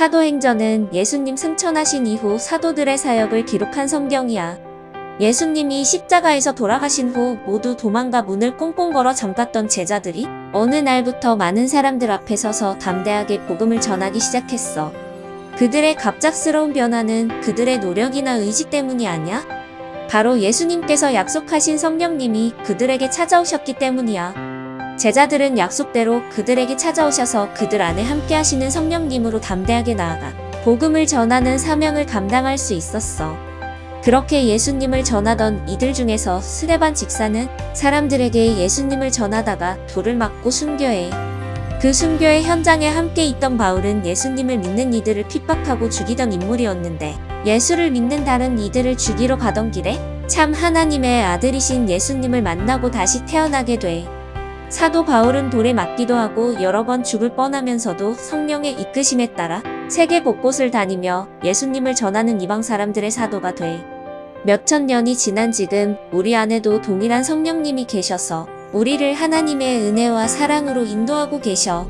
사도행전은 예수님 승천하신 이후 사도들의 사역을 기록한 성경이야. 예수님이 십자가에서 돌아가신 후 모두 도망가 문을 꽁꽁 걸어 잠갔던 제자들이 어느 날부터 많은 사람들 앞에 서서 담대하게 복음을 전하기 시작했어. 그들의 갑작스러운 변화는 그들의 노력이나 의지 때문이 아니야? 바로 예수님께서 약속하신 성령님이 그들에게 찾아오셨기 때문이야. 제자들은 약속대로 그들에게 찾아오셔서 그들 안에 함께 하시는 성령님으로 담대하게 나아가 복음을 전하는 사명을 감당할 수 있었어. 그렇게 예수님을 전하던 이들 중에서 스레반 직사는 사람들에게 예수님을 전하다가 돌을 맞고 순교해. 그 순교의 현장에 함께 있던 바울은 예수님을 믿는 이들을 핍박하고 죽이던 인물이었는데 예수를 믿는 다른 이들을 죽이러 가던 길에 참 하나님의 아들이신 예수님을 만나고 다시 태어나게 돼. 사도 바울은 돌에 맞기도 하고 여러 번 죽을 뻔하면서도 성령의 이끄심에 따라 세계 곳곳을 다니며 예수님을 전하는 이방 사람들의 사도가 돼. 몇천 년이 지난 지금 우리 안에도 동일한 성령님이 계셔서 우리를 하나님의 은혜와 사랑으로 인도하고 계셔.